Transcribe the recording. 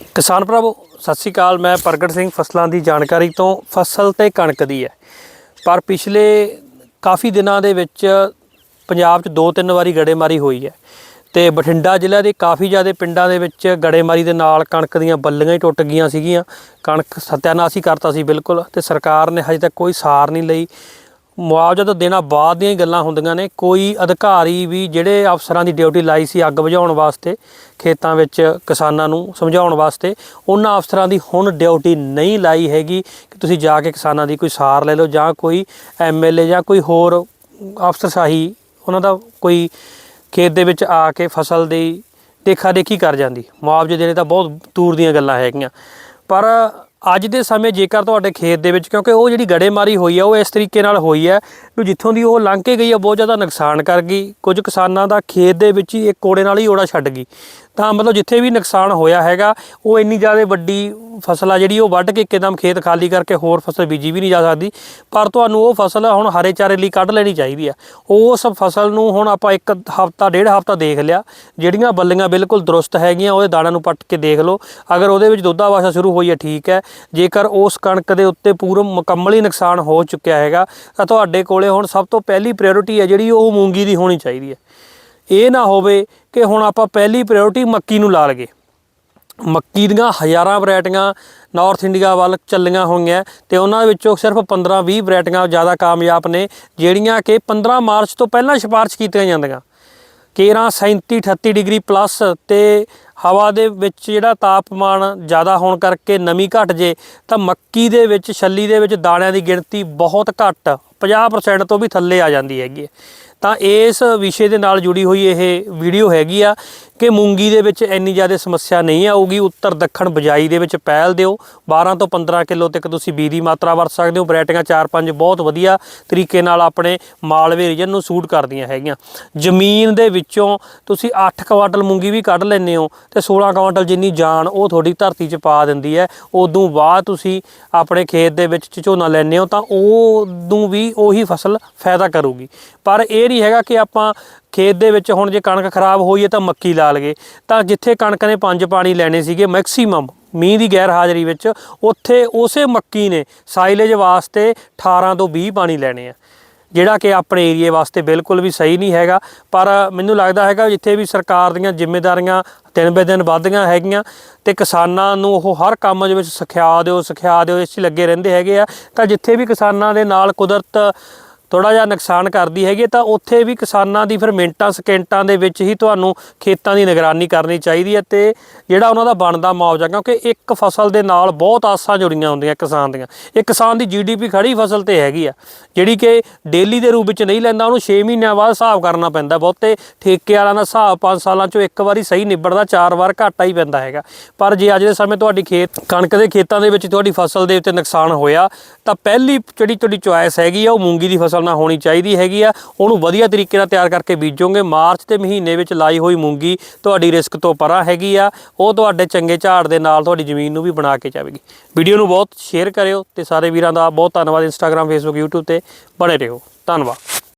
ਕਿਸਾਨ ਭਰਾਵੋ, ਸਤਿ ਸ਼੍ਰੀ ਅਕਾਲ। ਮੈਂ ਪ੍ਰਗਟ ਸਿੰਘ ਫਸਲਾਂ ਦੀ ਜਾਣਕਾਰੀ ਤੋਂ ਫਸਲ ਤੇ ਕਣਕ ਦੀ ਹੈ। ਪਰ ਪਿਛਲੇ ਕਾਫੀ ਦਿਨਾਂ ਦੇ ਵਿੱਚ ਪੰਜਾਬ 'ਚ ਦੋ ਤਿੰਨ ਵਾਰੀ ਗੜੇਮਾਰੀ ਹੋਈ ਹੈ ਤੇ ਬਠਿੰਡਾ ਜ਼ਿਲ੍ਹਾ ਦੇ ਕਾਫੀ ਜ਼ਿਆਦਾ ਪਿੰਡਾਂ ਦੇ ਵਿੱਚ ਗੜੇਮਾਰੀ ਦੇ ਨਾਲ ਕਣਕ ਦੀਆਂ ਬੱਲੀਆਂ ਹੀ ਟੁੱਟ ਗਈਆਂ ਸੀਗੀਆਂ। ਕਣਕ ਸਤਿਆਨਾਸ਼ ਹੀ ਕਰਤਾ ਸੀ ਬਿਲਕੁਲ ਤੇ ਸਰਕਾਰ ਨੇ ਹਜੇ ਤੱਕ ਕੋਈ ਸਾਰ ਨਹੀਂ ਲਈ। ਮੁਆਵਜ਼ਾ ਤਾਂ ਦੇਣਾ ਬਾਅਦ ਦੀਆਂ ਹੀ ਗੱਲਾਂ ਹੁੰਦੀਆਂ ਨੇ। ਕੋਈ ਅਧਿਕਾਰੀ ਵੀ ਜਿਹੜੇ ਅਫਸਰਾਂ ਦੀ ਡਿਊਟੀ ਲਾਈ ਸੀ ਅੱਗ ਬੁਝਾਉਣ ਵਾਸਤੇ, ਖੇਤਾਂ ਵਿੱਚ ਕਿਸਾਨਾਂ ਨੂੰ ਸਮਝਾਉਣ ਵਾਸਤੇ, ਉਹਨਾਂ ਅਫਸਰਾਂ ਦੀ ਹੁਣ ਡਿਊਟੀ ਨਹੀਂ ਲਾਈ ਹੈਗੀ ਕਿ ਤੁਸੀਂ ਜਾ ਕੇ ਕਿਸਾਨਾਂ ਦੀ ਕੋਈ ਸਾਰ ਲੈ ਲਓ ਜਾਂ ਕੋਈ ਐਮਐਲਏ ਜਾਂ ਕੋਈ ਹੋਰ ਅਫਸਰਸ਼ਾਹੀ ਉਹਨਾਂ ਦਾ ਕੋਈ ਖੇਤ ਦੇ ਵਿੱਚ ਆ ਕੇ ਫਸਲ ਦੀ ਦੇਖਾ ਦੇਖੀ ਕਰ ਜਾਂਦੀ। ਮੁਆਵਜ਼ੇ ਦੇਣੇ ਤਾਂ ਬਹੁਤ ਦੂਰ ਦੀਆਂ ਗੱਲਾਂ ਹੈਗੀਆਂ। ਪਰ ਅੱਜ ਦੇ ਸਮੇਂ ਜੇਕਰ ਤੁਹਾਡੇ ਖੇਤ ਦੇ ਵਿੱਚ, ਕਿਉਂਕਿ ਉਹ ਜਿਹੜੀ ਗੜੇਮਾਰੀ ਹੋਈ ਹੈ ਉਹ ਇਸ ਤਰੀਕੇ ਨਾਲ ਹੋਈ ਹੈ ਕਿ ਜਿੱਥੋਂ ਦੀ ਉਹ ਲੰਘ ਕੇ ਗਈ ਆ, ਬਹੁਤ ਜ਼ਿਆਦਾ ਨੁਕਸਾਨ ਕਰ ਗਈ। ਕੁਝ ਕਿਸਾਨਾਂ ਦਾ ਖੇਤ ਦੇ ਵਿੱਚ ਹੀ ਇੱਕ ਕੋੜੇ ਨਾਲ ਹੀ ਓੜਾ ਛੱਡ ਗਈ। ਤਾਂ ਮਤਲਬ ਜਿੱਥੇ ਵੀ ਨੁਕਸਾਨ ਹੋਇਆ ਹੈਗਾ, ਉਹ ਇੰਨੀ ਜ਼ਿਆਦਾ ਵੱਡੀ ਫਸਲ ਆ ਜਿਹੜੀ ਉਹ ਵੱਢ ਕੇ ਇੱਕਦਮ ਖੇਤ ਖਾਲੀ ਕਰਕੇ ਹੋਰ ਫਸਲ ਬੀਜੀ ਵੀ ਨਹੀਂ ਜਾ ਸਕਦੀ। ਪਰ ਤੁਹਾਨੂੰ ਉਹ ਫਸਲ ਹੁਣ ਹਰੇ ਚਾਰੇ ਲਈ ਕੱਢ ਲੈਣੀ ਚਾਹੀਦੀ ਆ। ਉਸ ਫਸਲ ਨੂੰ ਹੁਣ ਆਪਾਂ ਇੱਕ ਹਫਤਾ, ਡੇਢ ਹਫਤਾ ਦੇਖ ਲਿਆ। ਜਿਹੜੀਆਂ ਬੱਲੀਆਂ ਬਿਲਕੁਲ ਦਰੁਸਤ ਹੈਗੀਆਂ, ਉਹਦੇ ਦਾਣਿਆਂ ਨੂੰ ਪੱਟ ਕੇ ਦੇਖ ਲਓ। ਅਗਰ ਉਹਦੇ ਵਿੱਚ ਦੁੱਧਾ ਵਾਸ਼ਾ ਸ਼ੁਰੂ ਹੋਈ ਹੈ, ਠੀਕ ਹੈ। ਜੇਕਰ ਉਸ ਕਣਕ ਦੇ ਉੱਤੇ ਪੂਰਾ ਮੁਕੰਮਲ ਹੀ ਨੁਕਸਾਨ ਹੋ ਚੁੱਕਿਆ ਹੈਗਾ, ਤਾਂ ਤੁਹਾਡੇ ਕੋਲੇ ਹੁਣ ਸਭ ਤੋਂ ਪਹਿਲੀ ਪ੍ਰਾਇੋਰਟੀ ਹੈ ਜਿਹੜੀ ਉਹ ਮੂੰਗੀ ਦੀ ਹੋਣੀ ਚਾਹੀਦੀ ਹੈ। ਇਹ ਨਾ ਹੋਵੇ ਕਿ ਹੁਣ ਆਪਾਂ ਪਹਿਲੀ ਪ੍ਰਾਇੋਰਟੀ ਮੱਕੀ ਨੂੰ ਲਾ ਲਗੇ ਮੱਕੀ ਦੀਆਂ ਹਜ਼ਾਰਾਂ ਵੈਰਾਈਟੀਆਂ ਨਾਰਥ ਇੰਡੀਆ ਵੱਲ ਚੱਲੀਆਂ ਹੋਈਆਂ ਤੇ ਉਹਨਾਂ ਵਿੱਚੋਂ ਸਿਰਫ 15-20 ਵੈਰਾਈਟੀਆਂ ਜ਼ਿਆਦਾ ਕਾਮਯਾਬ ਨੇ, ਜਿਹੜੀਆਂ ਕਿ 15 ਮਾਰਚ ਤੋਂ ਪਹਿਲਾਂ ਸਿਫਾਰਸ਼ ਕੀਤੀਆਂ ਜਾਂਦੀਆਂ। ਕੇਰਾਂ 37 38 ਡਿਗਰੀ ਪਲੱਸ ਤੇ ਹਵਾ ਦੇ ਵਿੱਚ ਜਿਹੜਾ ਤਾਪਮਾਨ ਜ਼ਿਆਦਾ ਹੋਣ ਕਰਕੇ ਨਮੀ ਘਟ ਜੇ, ਤਾਂ ਮੱਕੀ ਦੇ ਵਿੱਚ, ਛੱਲੀ ਦੇ ਵਿੱਚ ਦਾਣਿਆਂ ਦੀ ਗਿਣਤੀ ਬਹੁਤ ਘੱਟ 50% ਤੋਂ ਵੀ ਥੱਲੇ ਆ ਜਾਂਦੀ ਹੈਗੀ ਹੈ। ਤਾਂ ਇਸ ਵਿਸ਼ੇ ਦੇ ਨਾਲ ਜੁੜੀ ਹੋਈ ਇਹ ਵੀਡੀਓ ਹੈਗੀ ਆ ਕਿ ਮੂੰਗੀ ਦੇ ਵਿੱਚ ਇੰਨੀ ਜ਼ਿਆਦਾ ਸਮੱਸਿਆ ਨਹੀਂ ਆਊਗੀ। ਉੱਤਰ ਦੱਖਣ ਬਜਾਈ ਦੇ ਵਿੱਚ ਪਹਿਲ ਦਿਓ। 12 ਤੋਂ 15 ਕਿਲੋ ਤੱਕ ਤੁਸੀਂ ਬੀ ਦੀ ਮਾਤਰਾ ਵਰਤ ਸਕਦੇ ਹੋ। ਵੈਰਾਈਟੀਆਂ 4-5 ਬਹੁਤ ਵਧੀਆ ਤਰੀਕੇ ਨਾਲ ਆਪਣੇ ਮਾਲਵੇ ਰੀਜਨ ਨੂੰ ਸੂਟ ਕਰਦੀਆਂ ਹੈਗੀਆਂ। ਜ਼ਮੀਨ ਦੇ ਵਿੱਚੋਂ ਤੁਸੀਂ 8 ਕੁਆਂਟਲ ਮੂੰਗੀ ਵੀ ਕੱਢ ਲੈਂਦੇ ਹੋ ਤੇ 16 ਕੁਆਂਟਲ ਜਿੰਨੀ ਜਾਨ ਉਹ ਤੁਹਾਡੀ ਧਰਤੀ 'ਚ ਪਾ ਦਿੰਦੀ ਹੈ। ਉਦੋਂ ਬਾਅਦ ਤੁਸੀਂ ਆਪਣੇ ਖੇਤ ਦੇ ਵਿੱਚ ਝੋਨਾ ਲੈਂਦੇ ਹੋ ਤਾਂ ਉਦੋਂ ਵੀ ਉਹੀ ਫਸਲ ਫਾਇਦਾ ਕਰੂਗੀ। ਪਰ ਇਹ ਨਹੀਂ ਹੈਗਾ ਕਿ ਆਪਾਂ ਖੇਤ ਦੇ ਵਿੱਚ ਹੁਣ ਜੇ ਕਣਕ ਖਰਾਬ ਹੋਈ ਹੈ ਤਾਂ ਮੱਕੀ ਲਾ ਲਗੇ ਤਾਂ ਜਿੱਥੇ ਕਣਕ ਨੇ ਪੰਜ ਪਾਣੀ ਲੈਣੇ ਸੀਗੇ ਮੈਕਸਿਮਮ ਮੀਂਹ ਦੀ ਗੈਰ ਹਾਜ਼ਰੀ ਵਿੱਚ, ਉੱਥੇ ਉਸੇ ਮੱਕੀ ਨੇ ਸਾਈਲੇਜ ਵਾਸਤੇ 18 ਤੋਂ 20 ਪਾਣੀ ਲੈਣੇ ਆ। ਜਿਹੜਾ ਕਿ ਆਪਣੇ ਏਰੀਏ ਵਾਸਤੇ ਬਿਲਕੁਲ ਵੀ ਸਹੀ ਨਹੀਂ ਹੈਗਾ, ਪਰ ਮੈਨੂੰ ਲੱਗਦਾ ਹੈਗਾ ਜਿੱਥੇ ਵੀ ਸਰਕਾਰ ਦੀਆਂ ਜ਼ਿੰਮੇਵਾਰੀਆਂ ਦਿਨ ਬੇ ਦਿਨ ਵੱਧਦੀਆਂ ਹੈਗੀਆਂ ਤੇ ਕਿਸਾਨਾਂ ਨੂੰ ਉਹ ਹਰ ਕੰਮ ਦੇ ਵਿੱਚ ਸਿਖਿਆ ਦਿਓ ਸਿਖਿਆ ਦਿਓ, ਇਸ 'ਚ ਲੱਗੇ ਰਹਿੰਦੇ ਹੈਗੇ ਆ। ਤਾਂ ਜਿੱਥੇ ਵੀ ਕਿਸਾਨਾਂ ਦੇ ਨਾਲ ਕੁਦਰਤ ਥੋੜਾ ਜਿਹਾ ਨੁਕਸਾਨ ਕਰਦੀ ਹੈਗੀ ਹੈ, ਤਾਂ ਉੱਥੇ ਵੀ ਕਿਸਾਨਾਂ ਦੀ ਫਿਰ ਮਿੰਟਾਂ, ਸਕਿੰਟਾਂ ਦੇ ਵਿੱਚ ਹੀ ਤੁਹਾਨੂੰ ਖੇਤਾਂ ਦੀ ਨਿਗਰਾਨੀ ਕਰਨੀ ਚਾਹੀਦੀ ਹੈ ਤੇ ਜਿਹੜਾ ਉਹਨਾਂ ਦਾ ਬਣਦਾ ਮੁਆਵਜ਼ਾ, ਕਿਉਂਕਿ ਇੱਕ ਫਸਲ ਦੇ ਨਾਲ ਬਹੁਤ ਆਸਾਂ ਜੁੜੀਆਂ ਹੁੰਦੀਆਂ ਕਿਸਾਨ ਦੀਆਂ। ਇਹ ਕਿਸਾਨ ਦੀ ਜੀਡੀਪੀ ਖੜੀ ਫਸਲ ਤੇ ਹੈਗੀ ਆ, ਜਿਹੜੀ ਕਿ ਡੇਲੀ ਦੇ ਰੂਪ ਵਿੱਚ ਨਹੀਂ ਲੈਂਦਾ, ਉਹਨੂੰ 6 ਮਹੀਨਿਆਂ ਬਾਅਦ ਹਿਸਾਬ ਕਰਨਾ ਪੈਂਦਾ ਬਹੁਤੇ, ਠੇਕੇ ਵਾਲਿਆਂ ਦਾ ਹਿਸਾਬ 5 ਸਾਲਾਂ ਚੋਂ ਇੱਕ ਵਾਰੀ ਸਹੀ ਨਿਬੜਦਾ, ਚਾਰ ਵਾਰ ਘਾਟਾ ਹੀ ਪੈਂਦਾ ਹੈਗਾ। ਪਰ ਜੇ ਅੱਜ ਦੇ ਸਮੇਂ ਤੁਹਾਡੀ ਖੇਤ, ਕਣਕ ਦੇ ਖੇਤਾਂ ਦੇ ਵਿੱਚ ਤੁਹਾਡੀ ਫਸਲ ਦੇ ਉੱਤੇ ਨੁਕਸਾਨ ਹੋਇਆ, ਤਾਂ ਪਹਿਲੀ ਜਿਹੜੀ ਤੁਹਾਡੀ ਚੁਆਇਸ ਹੈਗੀ ਆ, ਉਹ ਮੂੰਗੀ ਦੀ ਫਸਲ ਨਾਲ ਹੋਣੀ ਚਾਹੀਦੀ ਹੈਗੀ ਆ। ਉਹਨੂੰ ਵਧੀਆ ਤਰੀਕੇ ਨਾਲ ਤਿਆਰ ਕਰਕੇ ਬੀਜੋਗੇ। ਮਾਰਚ ਦੇ ਮਹੀਨੇ ਵਿੱਚ ਲਾਈ ਹੋਈ ਮੂੰਗੀ ਤੁਹਾਡੀ ਰਿਸਕ ਤੋਂ ਪਰਾਂ ਹੈਗੀ ਆ। ਉਹ ਤੁਹਾਡੇ ਚੰਗੇ ਝਾੜ ਦੇ ਨਾਲ ਤੁਹਾਡੀ ਜ਼ਮੀਨ ਨੂੰ ਵੀ ਬਣਾ ਕੇ ਜਾਵੇਗੀ। ਵੀਡੀਓ ਨੂੰ ਬਹੁਤ ਸ਼ੇਅਰ ਕਰਿਓ ਤੇ ਸਾਰੇ ਵੀਰਾਂ ਦਾ ਬਹੁਤ ਧੰਨਵਾਦ ਇੰਸਟਾਗ੍ਰam ਫੇਸਬੁੱਕ YouTube ਤੇ। ਬਣੇ ਰਹੋ। ਧੰਨਵਾਦ।